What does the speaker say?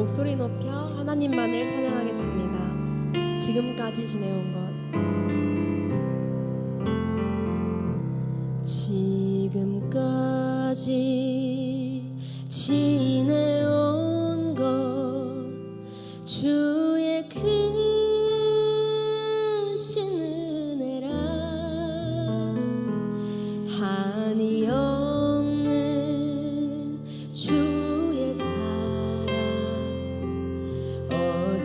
목소리 높여 하나님만을 찬양하겠습니다. 지금까지 지내온 것. 지금까지 지내